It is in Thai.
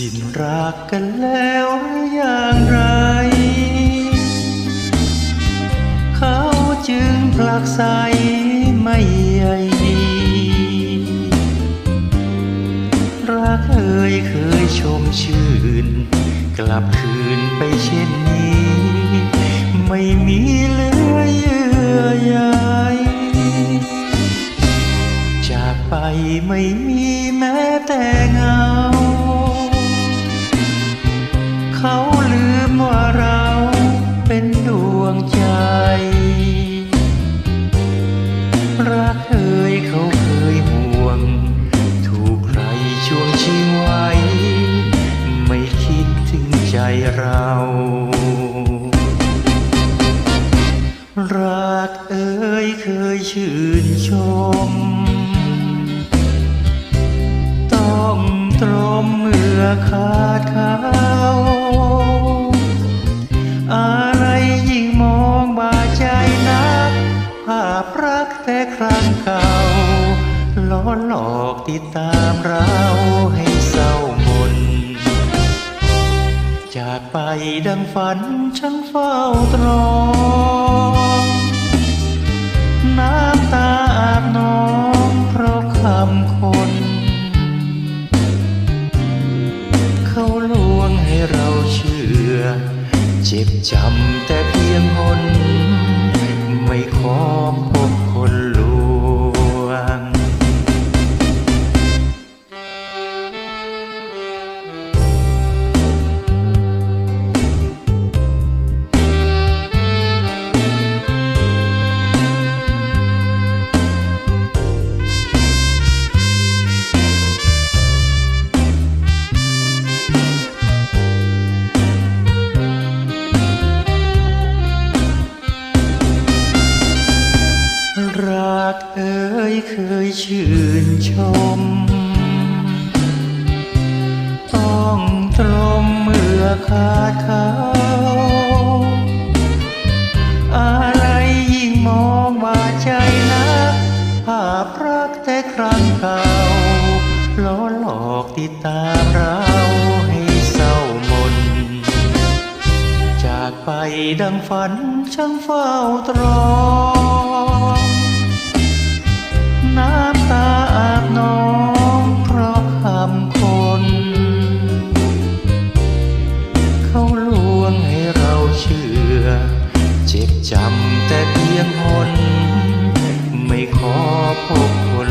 สิ้นรักกันแล้วหรืออย่างไร เขาจึงผลักใสไม่ใยดี รักเอ่ยเคยชมชื่น กลับคืนไปเช่นนี้ ไม่มีเหลือเยื่อใยจากไปไม่มีแม้แต่เงา ช่วไว้ ไม่คิดถึงใจเรา รักเอ่ยเคยชื่นชม ต้องตรมเมื่อขาดเขาอะไรยิ่งมองบาดใจนัก ภาพรักแต่ครั้งเก่า ล้อหลอกติดตามเราให้เศร้ามน จากไปดังฝันช่างเฝ้าตรอง น้ำตาอาบน้องเพราะคำคน เขาลวงให้เราเชื่อ เจ็บจำแต่เพียงหนไม่ขอพบ เคยชื่นชม ต้องตรมเมื่อขาดเขาอะไรยิ่งมองบาใจนักภาพรักแต่ครั้งเก่าล้อหลอกติดตามเราให้เศร้ามน จากไปดังฝันช่างเฝ้าตรอ จำแต่เพียงคน ไม่ขอพบคน